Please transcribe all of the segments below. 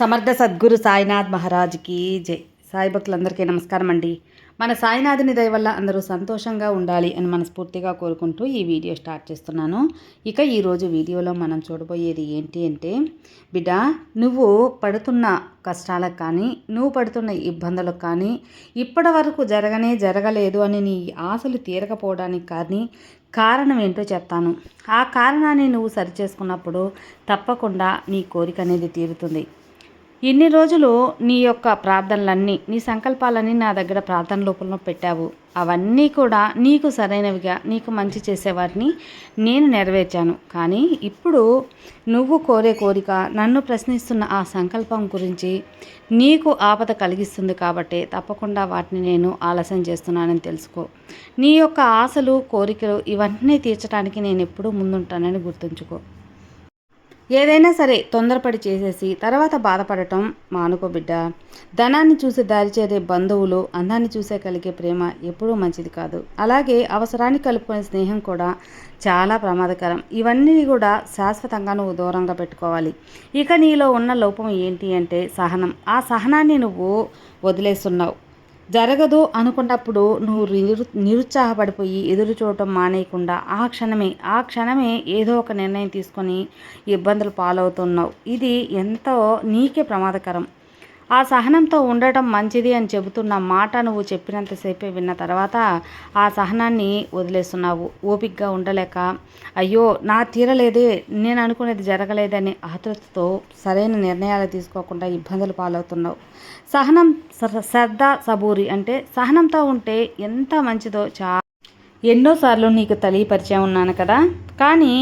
సమర్థ సద్గురు సాయినాథ్ మహారాజ్కి జై. సాయి భక్తులందరికీ నమస్కారం అండి. మన సాయినాథుని దయ వల్ల అందరూ సంతోషంగా ఉండాలి అని మనస్ఫూర్తిగా కోరుకుంటూ ఈ వీడియో స్టార్ట్ చేస్తున్నాను. ఇక ఈరోజు వీడియోలో మనం చూడబోయేది ఏంటి అంటే బిడ్డ నువ్వు పడుతున్న కష్టాలకు కానీ నువ్వు పడుతున్న ఇబ్బందులకు కానీ ఇప్పటి వరకు జరగనే జరగలేదు అని నీ ఆశలు తీరకపోవడానికి కానీ కారణం ఏంటో చెప్తాను. ఆ కారణాన్ని నువ్వు సరిచేసుకున్నప్పుడు తప్పకుండా నీ కోరిక అనేది తీరుతుంది. ఇన్ని రోజులు నీ యొక్క ప్రార్థనలన్నీ నీ సంకల్పాలన్నీ నా దగ్గర ప్రార్థన రూపంలో పెట్టావు. అవన్నీ కూడా నీకు సరైనవిగా నీకు మంచి చేసేవాటిని నేను నెరవేర్చాను. కానీ ఇప్పుడు నువ్వు కోరే కోరిక నన్ను ప్రశ్నిస్తున్న ఆ సంకల్పం గురించి నీకు ఆపద కలిగిస్తుంది కాబట్టి తప్పకుండా వాటిని నేను ఆలస్యం చేస్తున్నానని తెలుసుకో. నీ యొక్క ఆశలు కోరికలు ఇవన్నీ తీర్చడానికి నేను ఎప్పుడూ ముందుంటానని గుర్తుంచుకో. ఏదైనా సరే తొందరపడి చేసేసి తర్వాత బాధపడటం మానుకో బిడ్డ. ధనాన్ని చూసి దారి చేరే బంధువులు అందాన్ని చూసే కలిగే ప్రేమ ఎప్పుడూ మంచిది కాదు. అలాగే అవసరాన్ని కలుపుకునే స్నేహం కూడా చాలా ప్రమాదకరం. ఇవన్నీ కూడా శాశ్వతంగా నువ్వు దూరంగా పెట్టుకోవాలి. ఇక నీలో ఉన్న లోపం ఏంటి అంటే సహనం. ఆ సహనాన్ని నువ్వు వదిలేస్తున్నావు. జరగదు అనుకున్నప్పుడు నువ్వు నిరు నిరుత్సాహపడిపోయి ఎదురు చూడటం మానేయకుండా ఆ క్షణమే ఆ క్షణమే ఏదో ఒక నిర్ణయం తీసుకొని ఇబ్బందులు పాలవుతున్నావు. ఇది ఎంతో నీకే ప్రమాదకరం. ఆ సహనంతో ఉండటం మంచిది అని చెబుతున్న మాట నువ్వు చెప్పినంతసేపే విన్న తర్వాత ఆ సహనాన్ని వదిలేస్తున్నావు. ఓపికగా ఉండలేక అయ్యో నా తీరలేదే నేను అనుకునేది జరగలేదని ఆతృతతో సరైన నిర్ణయాలు తీసుకోకుండా ఇబ్బందులు పాలవుతున్నావు. సహనం శ్రద్ధ సబూరి అంటే సహనంతో ఉంటే ఎంత మంచిదో చా ఎన్నోసార్లు నీకు తెలియపరిచే ఉన్నాను కదా. కానీ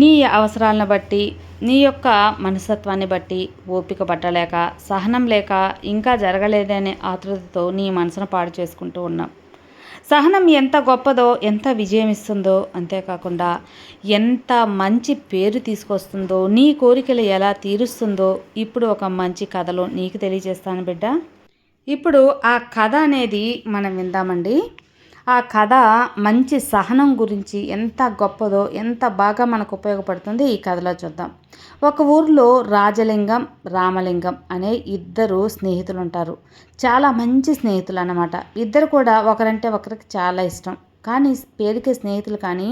నీ అవసరాలను బట్టి నీ యొక్క మనస్తత్వాన్ని బట్టి ఓపిక పట్టలేక సహనం లేక ఇంకా జరగలేదనే ఆతృతతో నీ మనసును పాడు చేసుకుంటూ ఉన్నాం. సహనం ఎంత గొప్పదో ఎంత విజయం ఇస్తుందో అంతేకాకుండా ఎంత మంచి పేరు తీసుకొస్తుందో నీ కోరికలు ఎలా తీరుస్తుందో ఇప్పుడు ఒక మంచి కథలో నీకు తెలియజేస్తాను బిడ్డ. ఇప్పుడు ఆ కథ అనేది మనం విందామండి. ఆ కథ మంచి సహనం గురించి ఎంత గొప్పదో ఎంత బాగా మనకు ఉపయోగపడుతుంది ఈ కథలో చూద్దాం. ఒక ఊరిలో రాజలింగం రామలింగం అనే ఇద్దరు స్నేహితులు ఉంటారు చాలా మంచి స్నేహితులు అన్నమాట ఇద్దరు కూడా ఒకరంటే ఒకరికి చాలా ఇష్టం. కానీ పేరుకే స్నేహితులు కానీ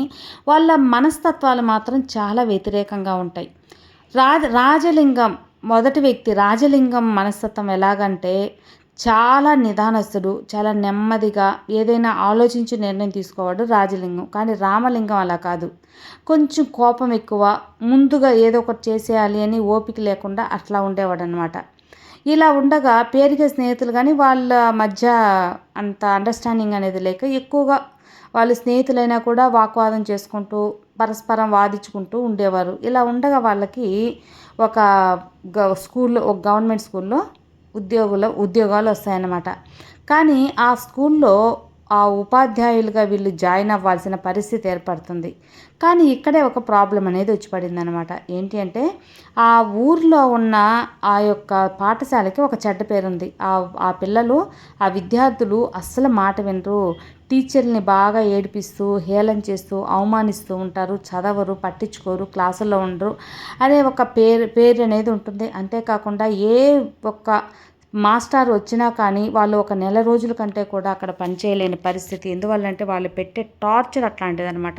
వాళ్ళ మనస్తత్వాలు మాత్రం చాలా వ్యతిరేకంగా ఉంటాయి. రాజ రాజలింగం మొదటి వ్యక్తి రాజలింగం మనస్తత్వం ఎలాగంటే చాలా నిదానస్తుడు చాలా నెమ్మదిగా ఏదైనా ఆలోచించి నిర్ణయం తీసుకోవాడు రాజలింగం. కానీ రామలింగం అలా కాదు. కొంచెం కోపం ఎక్కువ ముందుగా ఏదో ఒకటి చేసేయాలి అని ఓపిక లేకుండా అట్లా ఉండేవాడు అనమాట ఇలా ఉండగా పేరుగా స్నేహితులు కానీ వాళ్ళ మధ్య అంత అండర్స్టాండింగ్ అనేది లేక ఎక్కువగా వాళ్ళు స్నేహితులైనా కూడా వాగ్వాదం చేసుకుంటూ పరస్పరం వాదించుకుంటూ ఉండేవారు. ఇలా ఉండగా వాళ్ళకి ఒక స్కూల్లో ఒక గవర్నమెంట్ స్కూల్లో ఉద్యోగుల ఉద్యోగాలు వస్తాయన్నమాట. కానీ ఆ స్కూల్లో ఆ ఉపాధ్యాయులుగా వీళ్ళు జాయిన్ అవ్వాల్సిన పరిస్థితి ఏర్పడుతుంది. కానీ ఇక్కడే ఒక ప్రాబ్లం అనేది వచ్చి పడిందనమాట ఏంటి అంటే ఆ ఊర్లో ఉన్న ఆ యొక్క పాఠశాలకి ఒక చెడ్డ పేరుంది. ఆ ఆ పిల్లలు ఆ విద్యార్థులు అస్సలు మాట వినరు. టీచర్ని బాగా ఏడిపిస్తూ హేళన చేస్తూ అవమానిస్తూ ఉంటారు. చదవరు పట్టించుకోరు క్లాసుల్లో ఉండరు. అనే ఒక పేరు పేరు అనేది ఉంటుంది. అంతేకాకుండా ఏ ఒక్క మాస్టర్ వచ్చినా కానీ వాళ్ళు ఒక నెల రోజుల కంటే కూడా అక్కడ పనిచేయలేని పరిస్థితి. ఎందువల్లంటే వాళ్ళు పెట్టే టార్చర్ అట్లాంటిదనమాట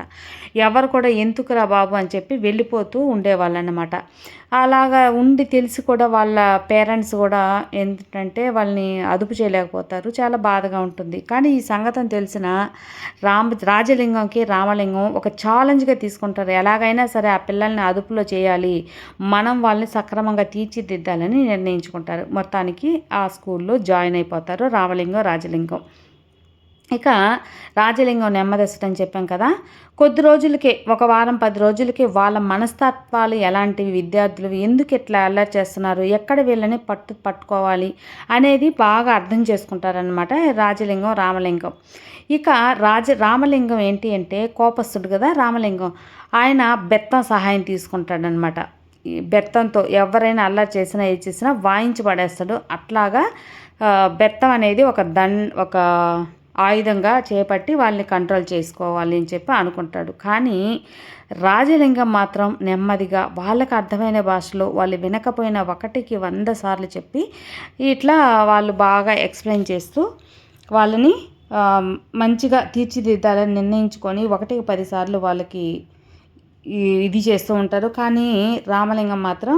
ఎవరు కూడా ఎందుకురా బాబు అని చెప్పి వెళ్ళిపోతూ ఉండేవాళ్ళు అనమాట అలాగా ఉండి తెలిసి కూడా వాళ్ళ పేరెంట్స్ కూడా ఏంటంటే వాళ్ళని అదుపు చేయలేకపోతారు. చాలా బాధగా ఉంటుంది. కానీ ఈ సంగతం తెలిసిన రామ రాజలింగంకి రామలింగం ఒక ఛాలెంజ్గా తీసుకుంటారు. ఎలాగైనా సరే ఆ పిల్లల్ని అదుపులో చేయాలి. మనం వాళ్ళని సక్రమంగా తీర్చిదిద్దాలని నిర్ణయించుకుంటారు. మొత్తానికి ఆ స్కూల్లో జాయిన్ అయిపోతారు రామలింగం రాజలింగం. ఇక రాజలింగం నెమ్మదస్తు చెప్పాం కదా. కొద్ది రోజులకే ఒక వారం పది రోజులకే వాళ్ళ మనస్తత్వాలు ఎలాంటివి విద్యార్థులు ఎందుకు ఇట్లా అల్లరి చేస్తున్నారు ఎక్కడ వీళ్ళని పట్టు పట్టుకోవాలి అనేది బాగా అర్థం చేసుకుంటారనమాట రాజలింగం రామలింగం. ఇక రాజ రామలింగం ఏంటి అంటే కోపస్తుడు కదా రామలింగం. ఆయన బెత్తం సహాయం తీసుకుంటాడనమాట బెత్తంతో ఎవరైనా అల్లరి చేసినా ఏ చేసినా వాయించి పడేస్తాడు. అట్లాగా బెత్తం అనేది ఒక దండ్ ఒక ఆయుధంగా చేపట్టి వాళ్ళని కంట్రోల్ చేసుకోవాలి అని చెప్పి అనుకుంటాడు. కానీ రాజలింగం మాత్రం నెమ్మదిగా వాళ్ళకు అర్థమైన భాషలో వాళ్ళు వినకపోయిన ఒకటికి వంద సార్లు చెప్పి ఇట్లా వాళ్ళు బాగా ఎక్స్ప్లెయిన్ చేస్తూ వాళ్ళని మంచిగా తీర్చిదిద్దాలని నిర్ణయించుకొని ఒకటికి పదిసార్లు వాళ్ళకి ఇది చేస్తూ ఉంటారు. కానీ రామలింగం మాత్రం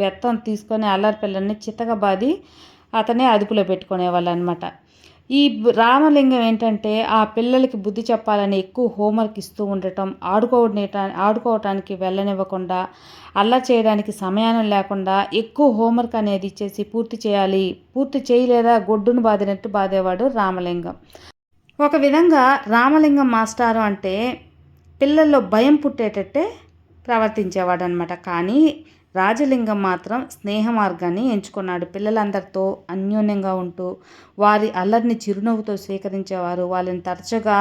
బెత్తం తీసుకొని అల్లరి పిల్లల్ని చిత్తగా బాది అతనే అదుపులో పెట్టుకునేవాళ్ళు అనమాట ఈ రామలింగం ఏంటంటే ఆ పిల్లలకి బుద్ధి చెప్పాలని ఎక్కువ హోంవర్క్ ఇస్తూ ఉండటం ఆడుకోవటా ఆడుకోవటానికి వెళ్ళనివ్వకుండా అల్లా చేయడానికి సమయాన్ని లేకుండా ఎక్కువ హోంవర్క్ అనేది ఇచ్చేసి పూర్తి చేయాలి. పూర్తి చేయలేదా? గొడ్డును బాదినట్టు బాధేవాడు రామలింగం. ఒక విధంగా రామలింగం మాస్టారు అంటే పిల్లల్లో భయం పుట్టేటట్టే ప్రవర్తించేవాడు అనమాట కానీ రాజలింగం మాత్రం స్నేహ మార్గాన్ని ఎంచుకున్నాడు. పిల్లలందరితో అన్యోన్యంగా ఉంటూ వారి అల్లరిని చిరునవ్వుతో స్వీకరించేవారు. వాళ్ళని తరచుగా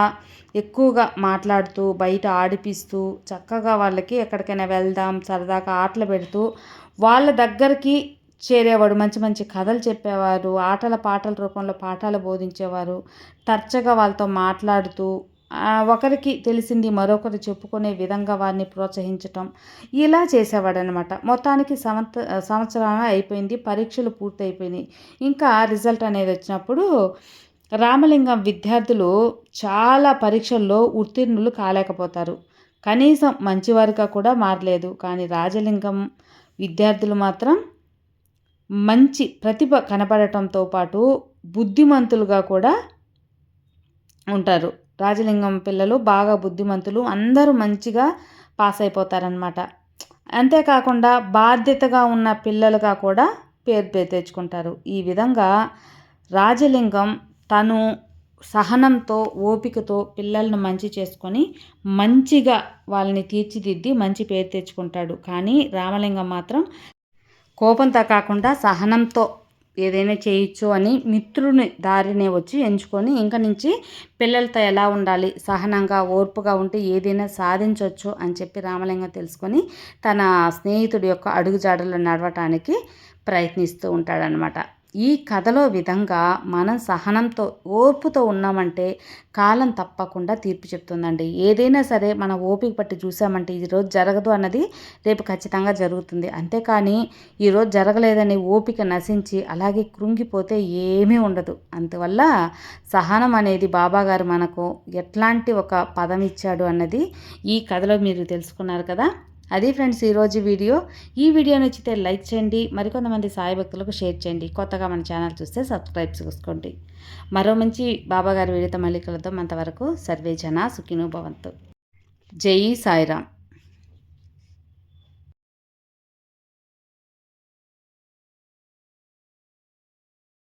ఎక్కువగా మాట్లాడుతూ బయట ఆడిపిస్తూ చక్కగా వాళ్ళకి ఎక్కడికైనా వెళ్దాం సరదాగా ఆటలు పెడుతూ వాళ్ళ దగ్గరికి చేరేవాడు. మంచి మంచి కథలు చెప్పేవారు. ఆటల పాటల రూపంలో పాఠాలు బోధించేవారు. తరచుగా వాళ్ళతో మాట్లాడుతూ ఒకరికి తెలిసింది మరొకరు చెప్పుకునే విధంగా వారిని ప్రోత్సహించటం. ఇలా చేసేవాడనమాట మొత్తానికి సంవత్ సంవత్సరం అయిపోయింది. పరీక్షలు పూర్తయిపోయినాయి. ఇంకా రిజల్ట్ అనేది వచ్చినప్పుడు రామలింగం విద్యార్థులు చాలా పరీక్షల్లో ఉత్తీర్ణులు కాలేకపోతారు. కనీసం మంచివారిగా కూడా మారలేదు. కానీ రాజలింగం విద్యార్థులు మాత్రం మంచి ప్రతిభ కనపడటంతో పాటు బుద్ధిమంతులుగా కూడా ఉంటారు. రాజలింగం పిల్లలు బాగా బుద్ధిమంతులు అందరూ మంచిగా పాస్ అయిపోతారనమాట అంతేకాకుండా బాధ్యతగా ఉన్న పిల్లలుగా కూడా పేరు పేరు తెచ్చుకుంటారు. ఈ విధంగా రాజలింగం తను సహనంతో ఓపికతో పిల్లలను మంచి చేసుకొని మంచిగా వాళ్ళని తీర్చిదిద్ది మంచి పేరు తెచ్చుకుంటాడు. కానీ రామలింగం మాత్రం కోపంతో కాకుండా సహనంతో ఏదైనా చేయొచ్చు అని మిత్రుని దారినే వచ్చి ఎంచుకొని ఇంక నుంచి పిల్లలతో ఎలా ఉండాలి సహనంగా ఓర్పుగా ఉంటే ఏదైనా సాధించవచ్చు అని చెప్పి రామలింగం తెలుసుకొని తన స్నేహితుడి యొక్క అడుగుజాడలు నడవటానికి ప్రయత్నిస్తూ ఉంటాడనమాట ఈ కథలో విధంగా మనం సహనంతో ఓర్పుతో ఉన్నామంటే కాలం తప్పకుండా తీర్పు చెప్తుందండి. ఏదైనా సరే మనం ఓపిక పట్టి చూసామంటే ఈరోజు జరగదు అన్నది రేపు ఖచ్చితంగా జరుగుతుంది. అంతేకాని ఈరోజు జరగలేదని ఓపిక నశించి అలాగే కృంగిపోతే ఏమీ ఉండదు. అందువల్ల సహనం అనేది బాబాగారు మనకు ఎట్లాంటి ఒక పదం ఇచ్చాడు అన్నది ఈ కథలో మీరు తెలుసుకున్నారు కదా? అది ఫ్రెండ్స్ ఈరోజు వీడియో. ఈ వీడియో నచ్చితే లైక్ చేయండి మరికొంతమంది సాయి భక్తులకు షేర్ చేయండి. కొత్తగా మన ఛానల్ చూస్తే సబ్స్క్రైబ్ చేసుకోండి. మరో మంచి బాబాగారి వీడియోతో మళ్ళీ కలుద్దాం. అంతవరకు సర్వే జన సుఖినో భవంతు. జై సాయిరామ్.